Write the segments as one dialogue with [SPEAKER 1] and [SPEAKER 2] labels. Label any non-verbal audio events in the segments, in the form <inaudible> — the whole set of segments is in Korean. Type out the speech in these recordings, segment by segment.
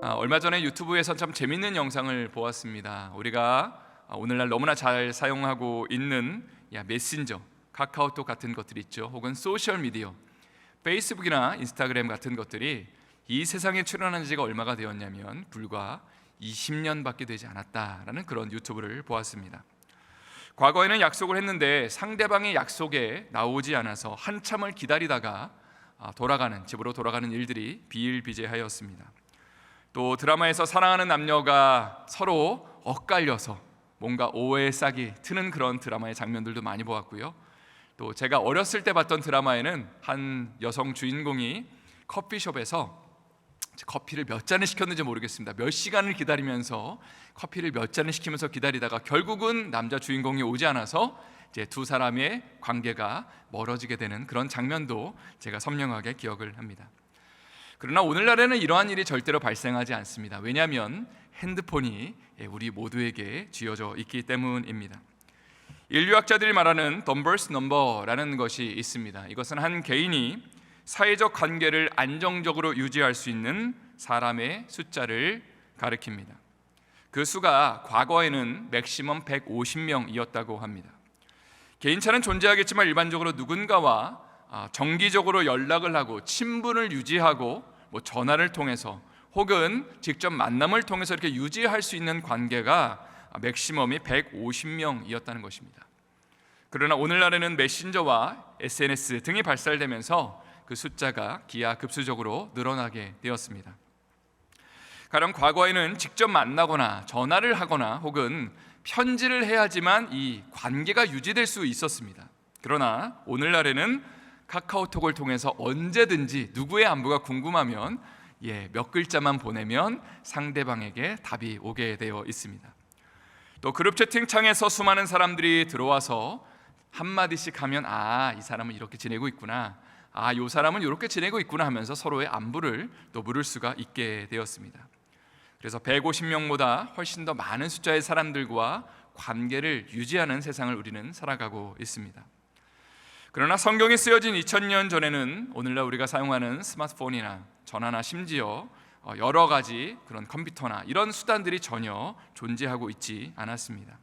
[SPEAKER 1] 아, 얼마 전에 유튜브에서 참 재밌는 영상을 보았습니다. 우리가 아, 오늘날 너무나 잘 사용하고 있는 야, 메신저, 카카오톡 같은 것들 있죠. 혹은 소셜 미디어, 페이스북이나 인스타그램 같은 것들이 이 세상에 출연한 지가 얼마가 되었냐면 불과 20년밖에 되지 않았다라는 그런 유튜브를 보았습니다. 과거에는 약속을 했는데 상대방의 약속에 나오지 않아서 한참을 기다리다가 아, 돌아가는 집으로 돌아가는 일들이 비일비재하였습니다. 또 드라마에서 사랑하는 남녀가 서로 엇갈려서 뭔가 오해의 싹이 트는 그런 드라마의 장면들도 많이 보았고요. 또 제가 어렸을 때 봤던 드라마에는 한 여성 주인공이 커피숍에서 커피를 몇 잔을 시켰는지 모르겠습니다. 몇 시간을 기다리면서 커피를 몇 잔을 시키면서 기다리다가 결국은 남자 주인공이 오지 않아서 이제 두 사람의 관계가 멀어지게 되는 그런 장면도 제가 선명하게 기억을 합니다. 그러나 오늘날에는 이러한 일이 절대로 발생하지 않습니다. 왜냐하면 핸드폰이 예, 우리 모두에게 쥐어져 있기 때문입니다. 인류학자들이 말하는 덤버스 넘버라는 것이 있습니다. 이것은 한 개인이 사회적 관계를 안정적으로 유지할 수 있는 사람의 숫자를 가리킵니다. 그 수가 과거에는 맥시멈 150명이었다고 합니다. 개인차는 존재하겠지만 일반적으로 누군가와 아, 정기적으로 연락을 하고 친분을 유지하고 뭐 전화를 통해서 혹은 직접 만남을 통해서 이렇게 유지할 수 있는 관계가 맥시멈이 150명이었다는 것입니다. 그러나 오늘날에는 메신저와 SNS 등이 발달되면서 그 숫자가 기하급수적으로 늘어나게 되었습니다. 가령 과거에는 직접 만나거나 전화를 하거나 혹은 편지를 해야지만 이 관계가 유지될 수 있었습니다. 그러나 오늘날에는 카카오톡을 통해서 언제든지 누구의 안부가 궁금하면 예, 몇 글자만 보내면 상대방에게 답이 오게 되어 있습니다. 또 그룹 채팅창에서 수많은 사람들이 들어와서 한 마디씩 하면 아, 이 사람은 이렇게 지내고 있구나. 아, 이 사람은 이렇게 지내고 있구나 하면서 서로의 안부를 또 물을 수가 있게 되었습니다. 그래서 150명보다 훨씬 더 많은 숫자의 사람들과 관계를 유지하는 세상을 우리는 살아가고 있습니다. 그러나 성경이 쓰여진 2000년 전에는 오늘날 우리가 사용하는 스마트폰이나 전화나 심지어 어, 여러 가지 그런 컴퓨터나 이런 수단들이 전혀 존재하고 있지 않았습니다.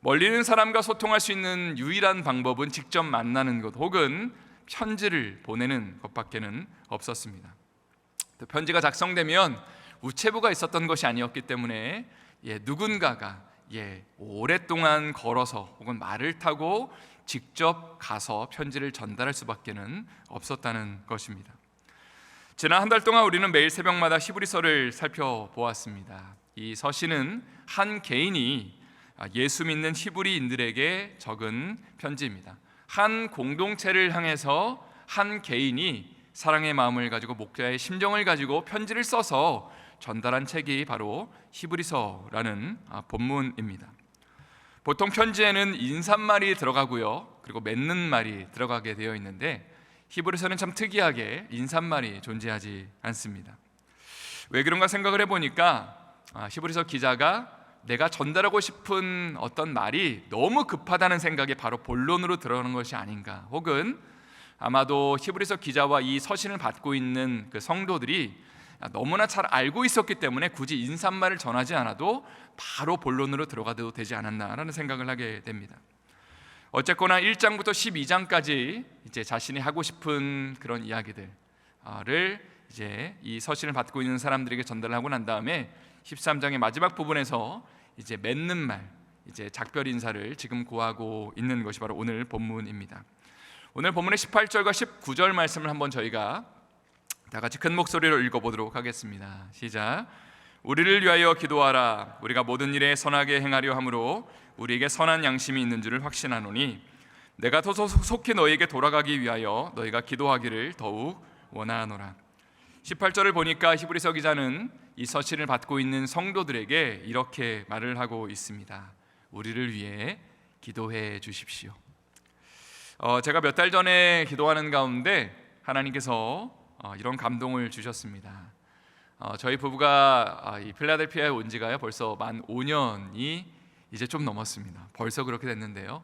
[SPEAKER 1] 멀리 있는 사람과 소통할 수 있는 유일한 방법은 직접 만나는 것 혹은 편지를 보내는 것밖에는 없었습니다. 또 편지가 작성되면 우체부가 있었던 것이 아니었기 때문에 예, 누군가가 예, 오랫동안 걸어서 혹은 말을 타고 직접 가서 편지를 전달할 수밖에는 없었다는 것입니다. 지난 한 달 동안 우리는 매일 새벽마다 히브리서를 살펴보았습니다. 이 서신은 한 개인이 예수 믿는 히브리인들에게 적은 편지입니다. 한 공동체를 향해서 한 개인이 사랑의 마음을 가지고 목자의 심정을 가지고 편지를 써서 전달한 책이 바로 히브리서라는 아, 본문입니다. 보통 편지에는 인사말이 들어가고요. 그리고 맺는 말이 들어가게 되어 있는데 히브리서는 참 특이하게 인사말이 존재하지 않습니다. 왜 그런가 생각을 해보니까 아, 히브리서 기자가 내가 전달하고 싶은 어떤 말이 너무 급하다는 생각이 바로 본론으로 들어가는 것이 아닌가 혹은 아마도 히브리서 기자와 이 서신을 받고 있는 그 성도들이 너무나 잘 알고 있었기 때문에 굳이 인사말을 전하지 않아도 바로 본론으로 들어가도 되지 않았나라는 생각을 하게 됩니다. 어쨌거나 1장부터 12장까지 이제 자신이 하고 싶은 그런 이야기들을 이제 이 서신을 받고 있는 사람들에게 전달하고 난 다음에 13장의 마지막 부분에서 이제 맺는 말, 이제 작별 인사를 지금 고하고 있는 것이 바로 오늘 본문입니다. 오늘 본문의 18절과 19절 말씀을 한번 저희가 다 같이 큰 목소리로 읽어보도록 하겠습니다. 시작. 우리를 위하여 기도하라. 우리가 모든 일에 선하게 행하려 함으로 우리에게 선한 양심이 있는 줄을 확신하노니 내가 더 속히 너에게 돌아가기 위하여 너희가 기도하기를 더욱 원하노라. 18절을 보니까 히브리서 기자는 이 서신을 받고 있는 성도들에게 이렇게 말을 하고 있습니다. 우리를 위해 기도해 주십시오. 어, 제가 몇 달 전에 기도하는 가운데 하나님께서 어, 이런 감동을 주셨습니다. 어, 저희 부부가 아, 이 필라델피아에 온 지가요 벌써 만 5년이 이제 좀 넘었습니다. 벌써 그렇게 됐는데요.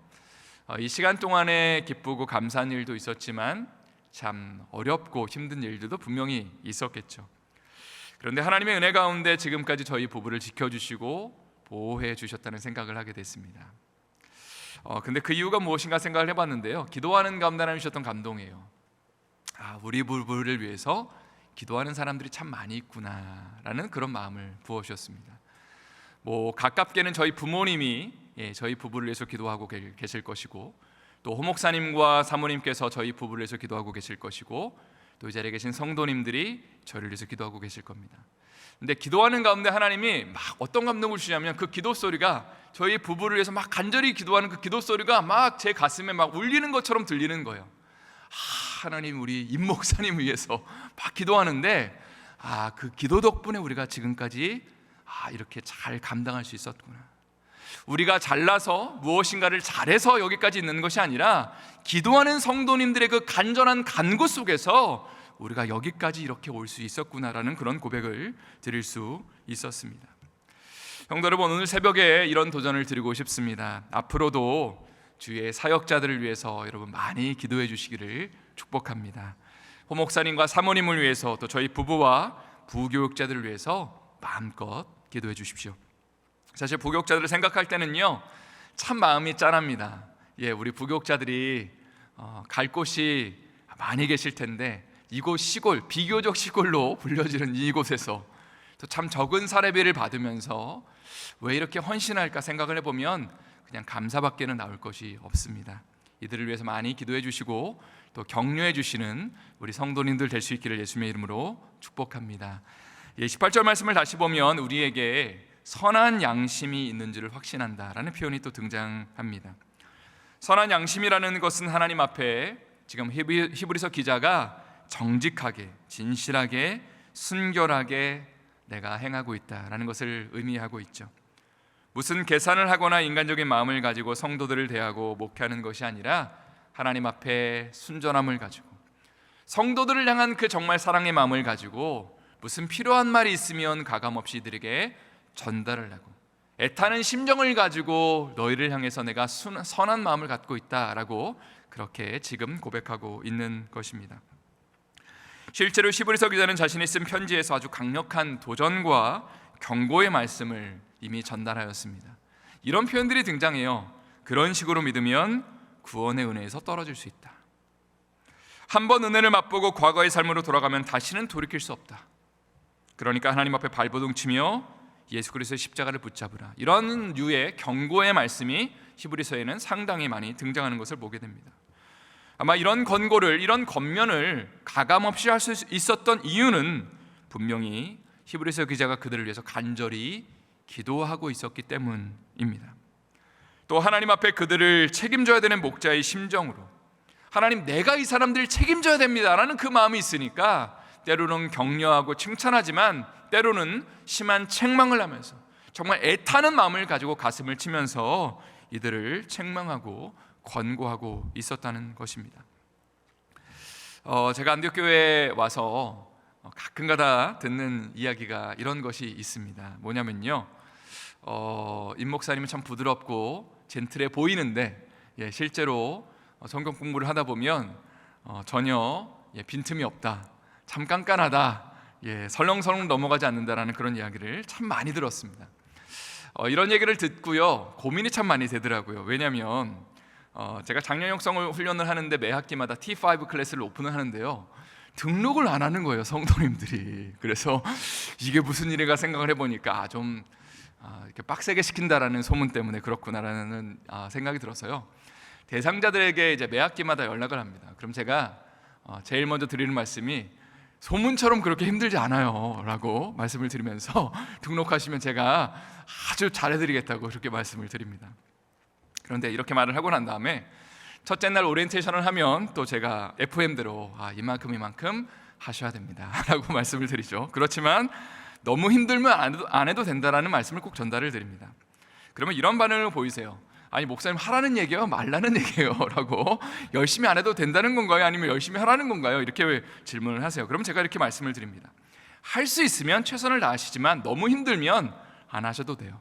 [SPEAKER 1] 어, 이 시간 동안에 기쁘고 감사한 일도 있었지만 참 어렵고 힘든 일들도 분명히 있었겠죠. 그런데 하나님의 은혜 가운데 지금까지 저희 부부를 지켜주시고 보호해 주셨다는 생각을 하게 됐습니다. 어, 근데 그 이유가 무엇인가 생각을 해봤는데요. 기도하는 가운데 주셨던 감동이에요. 아, 우리 부부를 위해서 기도하는 사람들이 참 많이 있구나라는 그런 마음을 부어 주셨습니다. 뭐 가깝게는 저희 부모님이 예, 저희 부부를 위해서 기도하고 계- 계실 것이고 또 호목사님과 사모님께서 저희 부부를 위해서 기도하고 계실 것이고 또 이 자리에 계신 성도님들이 저를 위해서 기도하고 계실 겁니다. 근데 기도하는 가운데 하나님이 막 어떤 감동을 주냐면 그 기도 소리가 저희 부부를 위해서 막 간절히 기도하는 그 기도 소리가 막 제 가슴에 막 울리는 것처럼 들리는 거예요. 아, 하나님 우리 임 목사님 위해서 <laughs> 막 기도하는데 아 그 기도 덕분에 우리가 지금까지 아 이렇게 잘 감당할 수 있었구나. 우리가 잘나서 무엇인가를 잘해서 여기까지 있는 것이 아니라 기도하는 성도님들의 그 간절한 간구 속에서 우리가 여기까지 이렇게 올 수 있었구나라는 그런 고백을 드릴 수 있었습니다. 형도 여러분 오늘 새벽에 이런 도전을 드리고 싶습니다. 앞으로도 주의 사역자들을 위해서 여러분 많이 기도해 주시기를 축복합니다. 호 목사님과 사모님을 위해서 또 저희 부부와 부교육자들을 위해서 마음껏 기도해 주십시오. 사실 부교육자들을 생각할 때는요 참 마음이 짠합니다. 예, 우리 부교육자들이 어, 갈 곳이 많이 계실 텐데 이곳 시골 비교적 시골로 <laughs> 불려지는 이곳에서 또 참 적은 사례비를 받으면서 왜 이렇게 헌신할까 생각을 해보면 그냥 감사밖에는 나올 것이 없습니다. 이들을 위해서 많이 기도해 주시고 또 격려해 주시는 우리 성도님들 될 수 있기를 예수님의 이름으로 축복합니다. 예, 18절 말씀을 다시 보면 우리에게 선한 양심이 있는 줄을 확신한다라는 표현이 또 등장합니다. 선한 양심이라는 것은 하나님 앞에 지금 히브리- 히브리서 기자가 정직하게, 진실하게, 순결하게 내가 행하고 있다라는 것을 의미하고 있죠. 무슨 계산을 하거나 인간적인 마음을 가지고 성도들을 대하고 목회하는 것이 아니라 하나님 앞에 순전함을 가지고 성도들을 향한 그 정말 사랑의 마음을 가지고 무슨 필요한 말이 있으면 가감 없이 이들에게 전달을 하고 애타는 심정을 가지고 너희를 향해서 내가 순- 선한 마음을 갖고 있다라고 그렇게 지금 고백하고 있는 것입니다. 실제로 시브리서 기자는 자신이 쓴 편지에서 아주 강력한 도전과 경고의 말씀을 이미 전달하였습니다. 이런 표현들이 등장해요. 그런 식으로 믿으면 구원의 은혜에서 떨어질 수 있다. 한 번 은혜를 맛보고 과거의 삶으로 돌아가면 다시는 돌이킬 수 없다. 그러니까 하나님 앞에 발버둥 치며 예수 그리스도의 십자가를 붙잡으라. 이런 류의 경고의 말씀이 히브리서에는 상당히 많이 등장하는 것을 보게 됩니다. 아마 이런 권고를 이런 겉면을 가감 없이 할 수 있었던 이유는 분명히 히브리서 기자가 그들을 위해서 간절히 기도하고 있었기 때문입니다. 또 하나님 앞에 그들을 책임져야 되는 목자의 심정으로 하나님 내가 이 사람들을 책임져야 됩니다라는 그 마음이 있으니까 때로는 격려하고 칭찬하지만 때로는 심한 책망을 하면서 정말 애타는 마음을 가지고 가슴을 치면서 이들을 책망하고 권고하고 있었다는 것입니다. 어, 제가 안디옥교회에 와서 어, 가끔가다 듣는 이야기가 이런 것이 있습니다. 뭐냐면요, 어, 임 목사님은 참 부드럽고 젠틀해 보이는데 예, 실제로 어, 성경 공부를 하다 보면 어, 전혀 예, 빈틈이 없다, 참 깐깐하다, 예, 설렁설렁 넘어가지 않는다라는 그런 이야기를 참 많이 들었습니다. 어, 이런 얘기를 듣고요 고민이 참 많이 되더라고요. 왜냐하면 어, 제가 작년 육성을 훈련을 하는데 매 학기마다 T5 클래스를 오픈을 하는데요. 등록을 안 하는 거예요 성도님들이. 그래서 이게 무슨 일인가 생각을 해보니까 아, 좀 아, 이렇게 빡세게 시킨다라는 소문 때문에 그렇구나라는 아, 생각이 들어서요. 대상자들에게 이제 매 학기마다 연락을 합니다. 그럼 제가 어, 제일 먼저 드리는 말씀이 소문처럼 그렇게 힘들지 않아요라고 말씀을 드리면서 <laughs> 등록하시면 제가 아주 잘해드리겠다고 그렇게 말씀을 드립니다. 그런데 이렇게 말을 하고 난 다음에 첫째 날 오리엔테이션을 하면 또 제가 FM대로 아, 이만큼 이만큼 하셔야 됩니다라고 <laughs> 말씀을 드리죠. 그렇지만 너무 힘들면 안 해도, 안 해도 된다라는 말씀을 꼭 전달을 드립니다. 그러면 이런 반응을 보이세요. 아니 목사님 하라는 얘기예요, 말라는 <laughs> 얘기예요라고 열심히 안 해도 된다는 건가요? 아니면 열심히 하라는 건가요? 이렇게 왜 질문을 하세요. 그럼 제가 이렇게 말씀을 드립니다. 할 수 있으면 최선을 다하시지만 너무 힘들면 안 하셔도 돼요.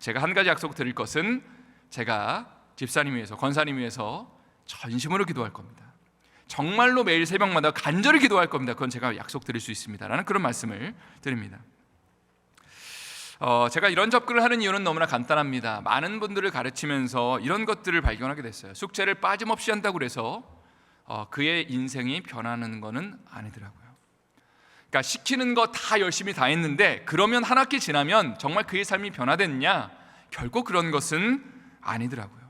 [SPEAKER 1] 제가 한 가지 약속 드릴 것은 제가 집사님 위해서 권사님 위해서 전심으로 기도할 겁니다. 정말로 매일 새벽마다 간절히 기도할 겁니다. 그건 제가 약속드릴 수 있습니다라는 그런 말씀을 드립니다. 어, 제가 이런 접근을 하는 이유는 너무나 간단합니다. 많은 분들을 가르치면서 이런 것들을 발견하게 됐어요. 숙제를 빠짐없이 한다고 그래서 어, 그의 인생이 변하는 것은 아니더라고요. 그러니까 시키는 거 다 열심히 다 했는데 그러면 한 학기 지나면 정말 그의 삶이 변화됐냐? 결코 그런 것은 아니더라고요.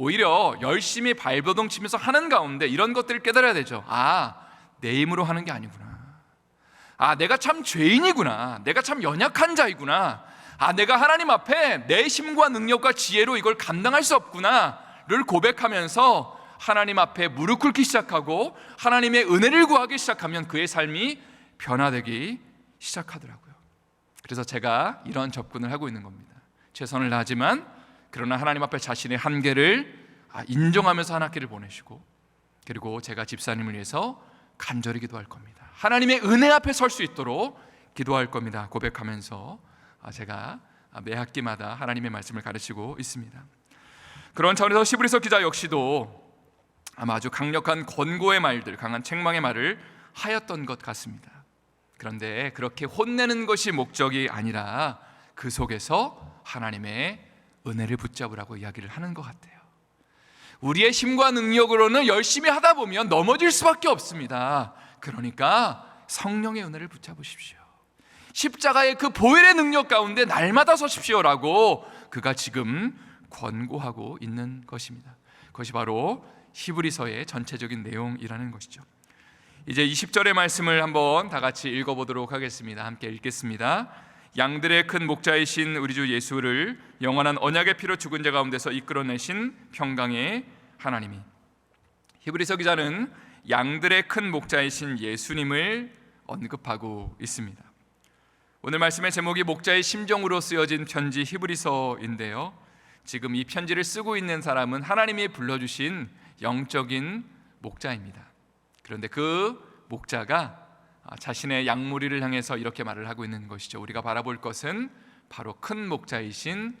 [SPEAKER 1] 오히려 열심히 발버둥 치면서 하는 가운데 이런 것들을 깨달아야 되죠. 아, 내 힘으로 하는 게 아니구나. 아, 내가 참 죄인이구나. 내가 참 연약한 자이구나. 아, 내가 하나님 앞에 내 힘과 능력과 지혜로 이걸 감당할 수 없구나를 고백하면서 하나님 앞에 무릎 꿇기 시작하고 하나님의 은혜를 구하기 시작하면 그의 삶이 변화되기 시작하더라고요. 그래서 제가 이런 접근을 하고 있는 겁니다. 최선을 다하지만 그러나 하나님 앞에 자신의 한계를 아, 인정하면서 한 학기를 보내시고 그리고 제가 집사님을 위해서 간절히 기도할 겁니다. 하나님의 은혜 앞에 설 수 있도록 기도할 겁니다. 고백하면서 아, 제가 매 학기마다 하나님의 말씀을 가르치고 있습니다. 그런 차원에서 시브리서 기자 역시도 아마 아주 강력한 권고의 말들, 강한 책망의 말을 하였던 것 같습니다. 그런데 그렇게 혼내는 것이 목적이 아니라 그 속에서 하나님의 은혜를 붙잡으라고 이야기를 하는 것 같아요. 우리의 힘과 능력으로는 열심히 하다 보면 넘어질 수밖에 없습니다. 그러니까 성령의 은혜를 붙잡으십시오. 십자가의 그 보혈의 능력 가운데 날마다 서십시오라고 그가 지금 권고하고 있는 것입니다. 그것이 바로 히브리서의 전체적인 내용이라는 것이죠. 이제 20절의 말씀을 한번 다 같이 읽어보도록 하겠습니다. 함께 읽겠습니다. 양들의 큰 목자이신 우리 주 예수를 영원한 언약의 피로 죽은 자 가운데서 이끌어내신 평강의 하나님이 히브리서 기자는 양들의 큰 목자이신 예수님을 언급하고 있습니다. 오늘 말씀의 제목이 목자의 심정으로 쓰여진 편지 히브리서인데요. 지금 이 편지를 쓰고 있는 사람은 하나님이 불러주신 영적인 목자입니다. 그런데 그 목자가 자신의 양무리를 향해서 이렇게 말을 하고 있는 것이죠. 우리가 바라볼 것은 바로 큰 목자이신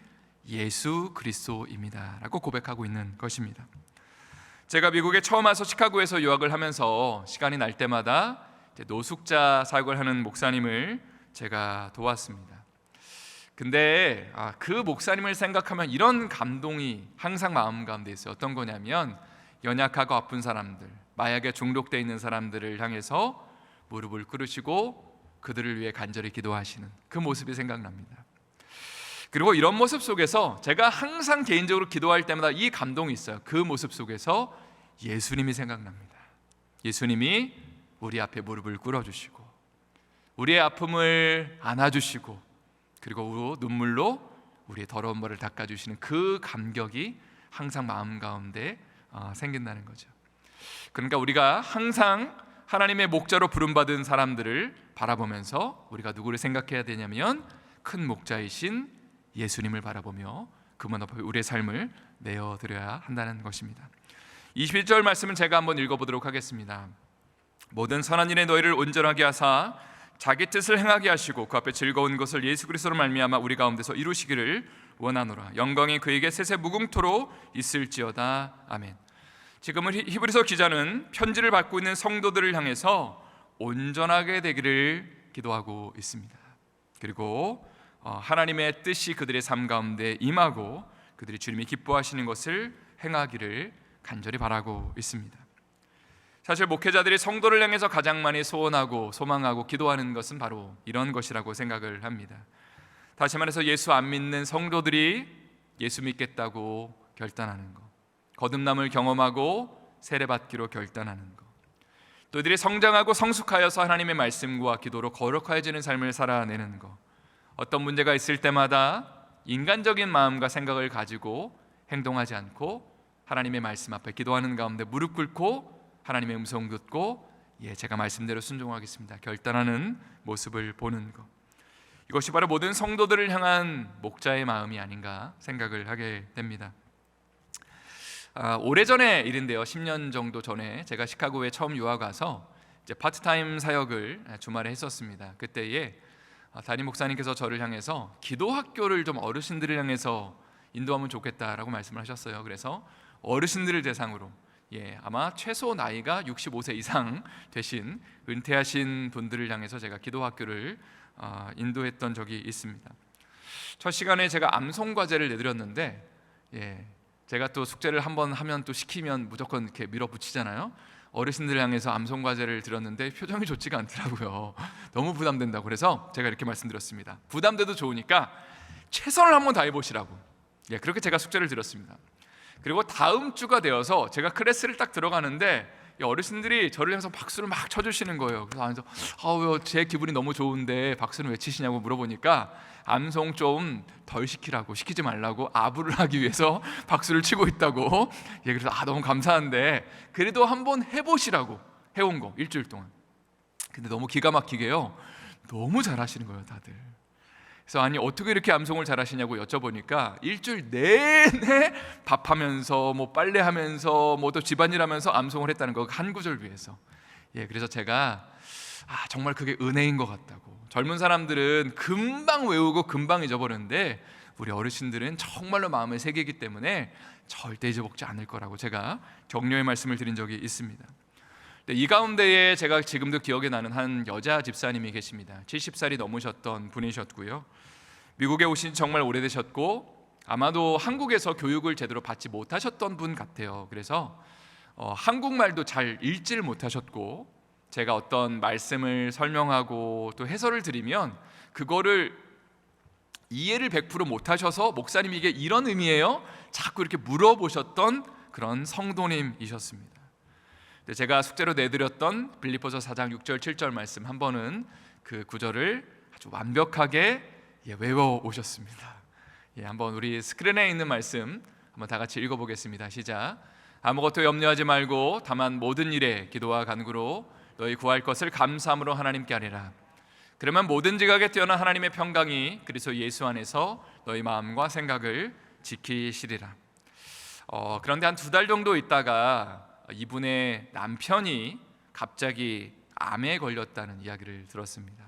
[SPEAKER 1] 예수 그리스도입니다라고 고백하고 있는 것입니다. 제가 미국에 처음 와서 시카고에서 유학을 하면서 시간이 날 때마다 노숙자 사역을 하는 목사님을 제가 도왔습니다. 근데 아, 그 목사님을 생각하면 이런 감동이 항상 마음 가운데 있어요. 어떤 거냐면 연약하고 아픈 사람들, 마약에 중독돼 있는 사람들을 향해서 무릎을 꿇으시고 그들을 위해 간절히 기도하시는 그 모습이 생각납니다. 그리고 이런 모습 속에서 제가 항상 개인적으로 기도할 때마다 이 감동이 있어요. 그 모습 속에서 예수님이 생각납니다. 예수님이 우리 앞에 무릎을 꿇어 주시고 우리의 아픔을 안아 주시고 그리고 눈물로 우리의 더러운 벌을 닦아 주시는 그 감격이 항상 마음 가운데 어, 생긴다는 거죠. 그러니까 우리가 항상 하나님의 목자로 부름받은 사람들을 바라보면서 우리가 누구를 생각해야 되냐면 큰 목자이신 예수님을 바라보며 그분 앞에 우리의 삶을 내어드려야 한다는 것입니다. 21절 말씀은 제가 한번 읽어보도록 하겠습니다. 모든 선한 일에 너희를 온전하게 하사 자기 뜻을 행하게 하시고 그 앞에 즐거운 것을 예수 그리스도로 말미암아 우리 가운데서 이루시기를 원하노라. 영광이 그에게 세세 무궁토로 있을지어다. 아멘. 지금은 히브리서 기자는 편지를 받고 있는 성도들을 향해서 온전하게 되기를 기도하고 있습니다. 그리고 어, 하나님의 뜻이 그들의 삶 가운데 임하고 그들이 주님이 기뻐하시는 것을 행하기를 간절히 바라고 있습니다. 사실 목회자들이 성도를 향해서 가장 많이 소원하고 소망하고 기도하는 것은 바로 이런 것이라고 생각을 합니다. 다시 말해서 예수 안 믿는 성도들이 예수 믿겠다고 결단하는 것. 거듭남을 경험하고 세례받기로 결단하는 것. 또 이들이 성장하고 성숙하여서 하나님의 말씀과 기도로 거룩해지는 삶을 살아내는 것. 어떤 문제가 있을 때마다 인간적인 마음과 생각을 가지고 행동하지 않고 하나님의 말씀 앞에 기도하는 가운데 무릎 꿇고 하나님의 음성 듣고 예, 제가 말씀대로 순종하겠습니다. 결단하는 모습을 보는 것. 이것이 바로 모든 성도들을 향한 목자의 마음이 아닌가 생각을 하게 됩니다. 아, 오래전의 일인데요. 10년 정도 전에 제가 시카고에 처음 유학 가서 이제 파트타임 사역을 주말에 했었습니다. 그때에 아, 담임 목사님께서 저를 향해서 기도 학교를 좀 어르신들을 향해서 인도하면 좋겠다라고 말씀을 하셨어요. 그래서 어르신들을 대상으로 예, 아마 최소 나이가 65세 이상 되신 은퇴하신 분들을 향해서 제가 기도 학교를 어, 인도했던 적이 있습니다. 첫 시간에 제가 암송 과제를 내드렸는데 예, 제가 또 숙제를 한번 하면 또 시키면 무조건 이렇게 밀어붙이잖아요. 어르신들을 향해서 암송 과제를 드렸는데 표정이 좋지가 않더라고요. <laughs> 너무 부담된다고 그래서 제가 이렇게 말씀드렸습니다. 부담돼도 좋으니까 최선을 한번 다해 보시라고. 예, 그렇게 제가 숙제를 드렸습니다. 그리고 다음 주가 되어서 제가 클래스를 딱 들어가는데 이 어르신들이 저를 향해서 박수를 막 쳐주시는 거예요. 그래서 안에서 제 기분이 너무 좋은데 박수는 왜 치시냐고 물어보니까 암송 좀 덜 시키라고 시키지 말라고 아부를 하기 위해서 <laughs> 박수를 치고 있다고. 예, 그래서 아 너무 감사한데 그래도 한번 해보시라고 해온 거 일주일 동안. 근데 너무 기가 막히게요. 너무 잘하시는 거예요, 다들. 그래서 아니 어떻게 이렇게 암송을 잘하시냐고 여쭤보니까 일주일 내내 밥하면서 뭐 빨래하면서 뭐 또 집안일하면서 암송을 했다는 거 한 구절 위해서. 예, 그래서 제가 아 정말 그게 은혜인 것 같다고. 젊은 사람들은 금방 외우고 금방 잊어버리는데 우리 어르신들은 정말로 마음에 새기기 때문에 절대 잊어먹지 않을 거라고 제가 격려의 말씀을 드린 적이 있습니다. 네, 이 가운데에 제가 지금도 기억에 나는 한 여자 집사님이 계십니다. 70살이 넘으셨던 분이셨고요. 미국에 오신 지 정말 오래되셨고 아마도 한국에서 교육을 제대로 받지 못하셨던 분 같아요. 그래서 어, 한국말도 잘 읽지를 못하셨고 제가 어떤 말씀을 설명하고 또 해설을 드리면 그거를 이해를 100% 못하셔서 목사님 이게 이런 의미예요? 자꾸 이렇게 물어보셨던 그런 성도님이셨습니다. 제가 숙제로 내드렸던 빌립보서 4장 6절 7절 말씀 한 번은 그 구절을 아주 완벽하게 예, 외워 오셨습니다. 예, 한번 우리 스크린에 있는 말씀 한번 다 같이 읽어보겠습니다. 시작. 아무것도 염려하지 말고 다만 모든 일에 기도와 간구로 너희 구할 것을 감사함으로 하나님께 하리라. 그러면 모든 지각에 뛰어난 하나님의 평강이 그리스도 예수 안에서 너희 마음과 생각을 지키시리라. 어, 그런데 한 두 달 정도 있다가 이분의 남편이 갑자기 암에 걸렸다는 이야기를 들었습니다.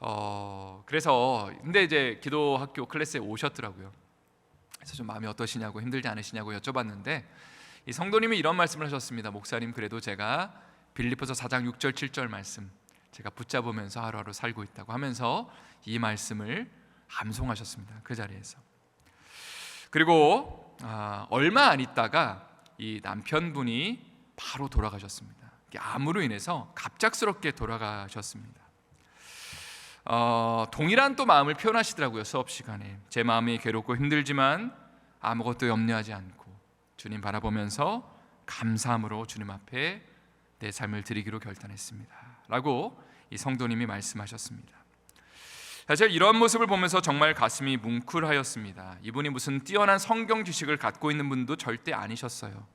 [SPEAKER 1] 어, 그래서 근데 이제 기도 학교 클래스에 오셨더라고요. 그래서 좀 마음이 어떠시냐고 힘들지 않으시냐고 여쭤봤는데 이 성도님이 이런 말씀을 하셨습니다. 목사님 그래도 제가 빌립보서 4장 6절 7절 말씀 제가 붙잡으면서 하루하루 살고 있다고 하면서 이 말씀을 암송하셨습니다. 그 자리에서. 그리고 아, 얼마 안 있다가 이 남편분이 바로 돌아가셨습니다. 암으로 인해서 갑작스럽게 돌아가셨습니다. 어, 동일한 또 마음을 표현하시더라고요 수업 시간에 제 마음이 괴롭고 힘들지만 아무것도 염려하지 않고 주님 바라보면서 감사함으로 주님 앞에 내 삶을 드리기로 결단했습니다.라고 이 성도님이 말씀하셨습니다. 사실 이런 모습을 보면서 정말 가슴이 뭉클하였습니다. 이분이 무슨 뛰어난 성경 지식을 갖고 있는 분도 절대 아니셨어요.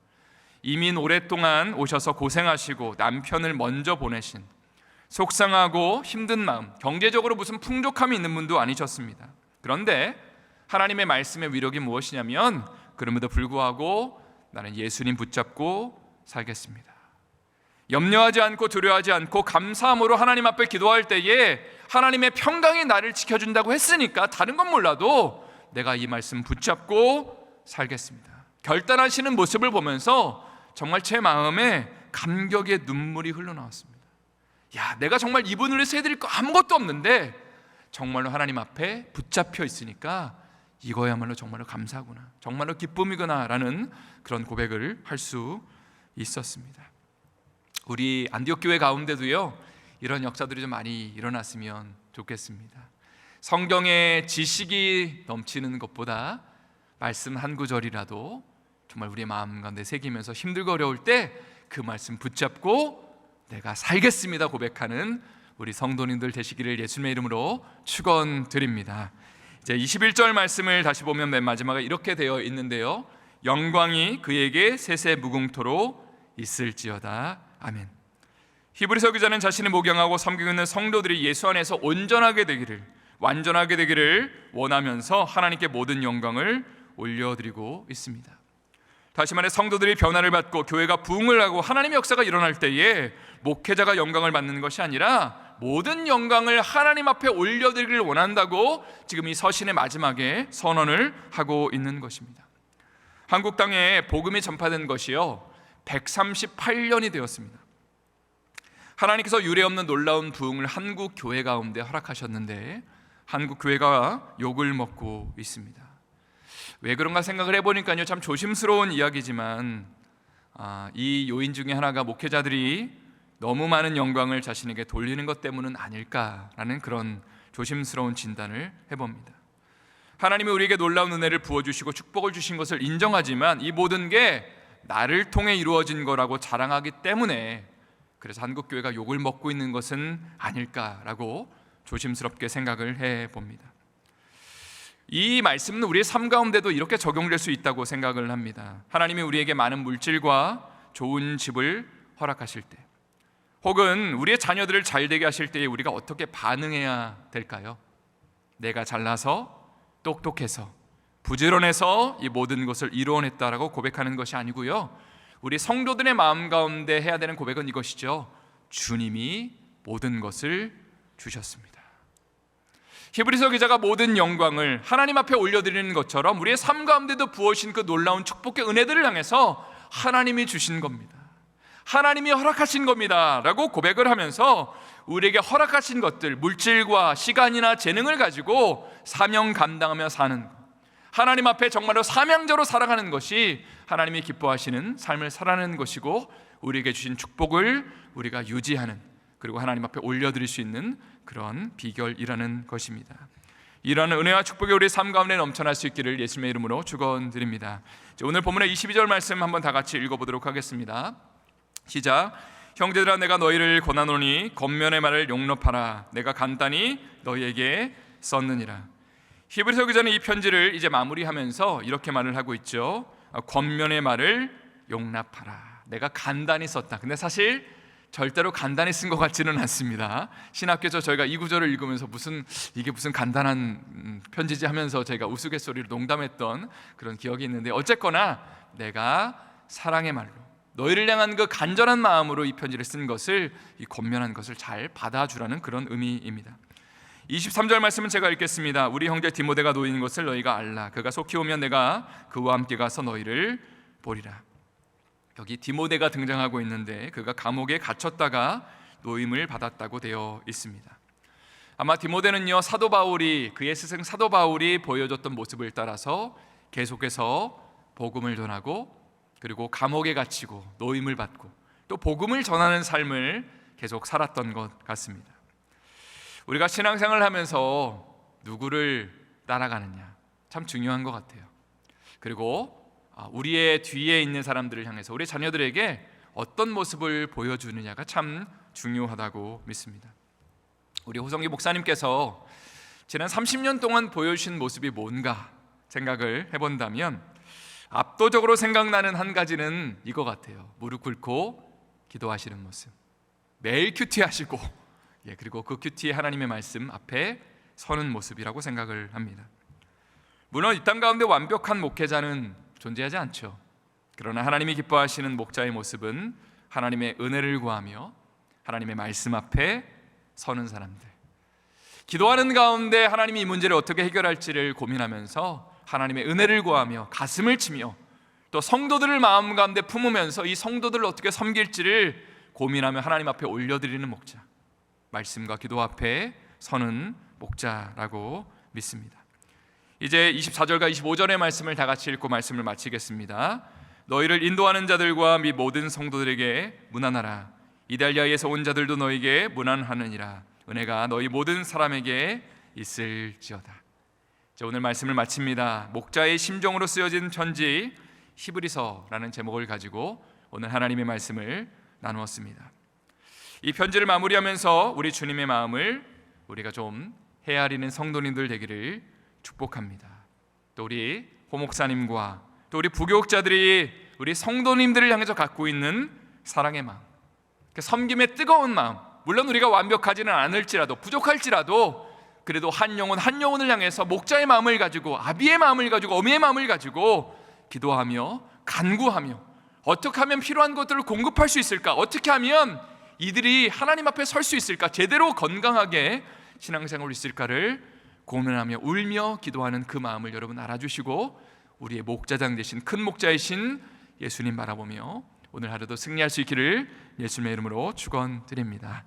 [SPEAKER 1] 이민 오랫동안 오셔서 고생하시고 남편을 먼저 보내신 속상하고 힘든 마음, 경제적으로 무슨 풍족함이 있는 분도 아니셨습니다. 그런데 하나님의 말씀의 위력이 무엇이냐면 그럼에도 불구하고 나는 예수님 붙잡고 살겠습니다. 염려하지 않고 두려워하지 않고 감사함으로 하나님 앞에 기도할 때에 하나님의 평강이 나를 지켜준다고 했으니까 다른 건 몰라도 내가 이 말씀 붙잡고 살겠습니다. 결단하시는 모습을 보면서 정말 제 마음에 감격의 눈물이 흘러나왔습니다. 야, 내가 정말 이분을 위해서 해드릴 거 아무것도 없는데 정말로 하나님 앞에 붙잡혀 있으니까 이거야말로 정말로 감사구나, 정말로 기쁨이구나라는 그런 고백을 할 수 있었습니다. 우리 안디옥 교회 가운데도요 이런 역사들이 좀 많이 일어났으면 좋겠습니다. 성경의 지식이 넘치는 것보다 말씀 한 구절이라도 정말 우리의 마음 가운데 새기면서 힘들고 어려울 때 그 말씀 붙잡고 내가 살겠습니다 고백하는 우리 성도님들 되시기를 예수님의 이름으로 축원드립니다. 이제 21절 말씀을 다시 보면 맨 마지막에 이렇게 되어 있는데요. 영광이 그에게 세세 무궁토로 있을지어다. 아멘. 히브리서 기자는 자신을 모경하고 섬기고 있는 성도들이 예수 안에서 온전하게 되기를 완전하게 되기를 원하면서 하나님께 모든 영광을 올려드리고 있습니다. 다시 말해 성도들이 변화를 받고 교회가 부흥을 하고 하나님의 역사가 일어날 때에 목회자가 영광을 받는 것이 아니라 모든 영광을 하나님 앞에 올려드리기를 원한다고 지금 이 서신의 마지막에 선언을 하고 있는 것입니다. 한국 땅에 복음이 전파된 것이요 138년이 되었습니다. 하나님께서 유례 없는 놀라운 부흥을 한국 교회 가운데 허락하셨는데 한국 교회가 욕을 먹고 있습니다. 왜 그런가 생각을 해보니까요 참 조심스러운 이야기지만 아, 이 요인 중에 하나가 목회자들이 너무 많은 영광을 자신에게 돌리는 것 때문은 아닐까라는 그런 조심스러운 진단을 해봅니다. 하나님이 우리에게 놀라운 은혜를 부어주시고 축복을 주신 것을 인정하지만 이 모든 게 나를 통해 이루어진 거라고 자랑하기 때문에 그래서 한국 교회가 욕을 먹고 있는 것은 아닐까라고 조심스럽게 생각을 해 봅니다. 이 말씀은 우리의 삶 가운데도 이렇게 적용될 수 있다고 생각을 합니다. 하나님이 우리에게 많은 물질과 좋은 집을 허락하실 때, 혹은 우리의 자녀들을 잘 되게 하실 때에 우리가 어떻게 반응해야 될까요? 내가 잘나서 똑똑해서 부지런해서 이 모든 것을 이루어냈다라고 고백하는 것이 아니고요. 우리 성도들의 마음 가운데 해야 되는 고백은 이것이죠. 주님이 모든 것을 주셨습니다. 히브리서 기자가 모든 영광을 하나님 앞에 올려드리는 것처럼 우리의 삶 가운데도 부어신 그 놀라운 축복의 은혜들을 향해서 하나님이 주신 겁니다. 하나님이 허락하신 겁니다. 라고 고백을 하면서 우리에게 허락하신 것들, 물질과 시간이나 재능을 가지고 사명 감당하며 사는 것. 하나님 앞에 정말로 사명자로 살아가는 것이 하나님이 기뻐하시는 삶을 살아가는 것이고 우리에게 주신 축복을 우리가 유지하는 그리고 하나님 앞에 올려드릴 수 있는 그런 비결이라는 것입니다. 이러한 은혜와 축복이 우리 삶 가운데 넘쳐날 수 있기를 예수님의 이름으로 축원드립니다. 오늘 본문의 22절 말씀 한번 다 같이 읽어보도록 하겠습니다. 시작. 형제들아 내가 너희를 권하노니 겉면의 말을 용납하라. 내가 간단히 너희에게 썼느니라. 히브리서 기자는 이 편지를 이제 마무리하면서 이렇게 말을 하고 있죠. 겉면의 말을 용납하라. 내가 간단히 썼다. 근데 사실 절대로 간단히 쓴 것 같지는 않습니다. 신학교에서 저희가 이 구절을 읽으면서 무슨 이게 무슨 간단한 음, 편지지 하면서 저희가 우스갯소리로 농담했던 그런 기억이 있는데 어쨌거나 내가 사랑의 말로 너희를 향한 그 간절한 마음으로 이 편지를 쓴 것을 이 권면한 것을 잘 받아주라는 그런 의미입니다. 23절 말씀은 제가 읽겠습니다. 우리 형제 디모데가 놓인 것을 너희가 알라. 그가 속히 오면 내가 그와 함께 가서 너희를 보리라. 여기 디모데가 등장하고 있는데 그가 감옥에 갇혔다가 노임을 받았다고 되어 있습니다. 아마 디모데는요 사도 바울이 그의 스승 사도 바울이 보여줬던 모습을 따라서 계속해서 복음을 전하고 그리고 감옥에 갇히고 노임을 받고 또 복음을 전하는 삶을 계속 살았던 것 같습니다. 우리가 신앙생활을 하면서 누구를 따라가느냐 참 중요한 것 같아요. 그리고 아, 우리의 뒤에 있는 사람들을 향해서 우리 자녀들에게 어떤 모습을 보여주느냐가 참 중요하다고 믿습니다. 우리 호성기 목사님께서 지난 30년 동안 보여주신 모습이 뭔가 생각을 해본다면 압도적으로 생각나는 한 가지는 이거 같아요. 무릎 꿇고 기도하시는 모습. 매일 큐티하시고 예, 그리고 그 큐티의 하나님의 말씀 앞에 서는 모습이라고 생각을 합니다. 물론 이 땅 가운데 완벽한 목회자는 존재하지 않죠. 그러나 하나님이 기뻐하시는 목자의 모습은 하나님의 은혜를 구하며 하나님의 말씀 앞에 서는 사람들. 기도하는 가운데 하나님이 이 문제를 어떻게 해결할지를 고민하면서 하나님의 은혜를 구하며 가슴을 치며 또 성도들을 마음 가운데 품으면서 이 성도들을 어떻게 섬길지를 고민하며 하나님 앞에 올려드리는 목자. 말씀과 기도 앞에 서는 목자라고 믿습니다. 이제 24절과 25절의 말씀을 다 같이 읽고 말씀을 마치겠습니다. 너희를 인도하는 자들과 미 모든 성도들에게 문안하라. 이달리아에서 온 자들도 너에게 문안하느니라. 은혜가 너희 모든 사람에게 있을지어다. 자, 오늘 말씀을 마칩니다. 목자의 심정으로 쓰여진 편지 히브리서라는 제목을 가지고 오늘 하나님의 말씀을 나누었습니다. 이 편지를 마무리하면서 우리 주님의 마음을 우리가 좀 헤아리는 성도님들 되기를 축복합니다. 또 우리 호목사님과 또 우리 부교육자들이 우리 성도님들을 향해서 갖고 있는 사랑의 마음, 그 섬김의 뜨거운 마음. 물론 우리가 완벽하지는 않을지라도 부족할지라도 그래도 한 영혼 한 영혼을 향해서 목자의 마음을 가지고 아비의 마음을 가지고 어미의 마음을 가지고 기도하며 간구하며 어떻게 하면 필요한 것들을 공급할 수 있을까? 어떻게 하면 이들이 하나님 앞에 설 수 있을까? 제대로 건강하게 신앙생활을 있을까를 고민하며 울며 기도하는 그 마음을 여러분 알아주시고 우리의 목자장 되신 큰 목자이신 예수님 바라보며 오늘 하루도 승리할 수 있기를 예수님의 이름으로 축원드립니다.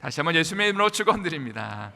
[SPEAKER 1] 다시 한번 예수님의 이름으로 축원드립니다.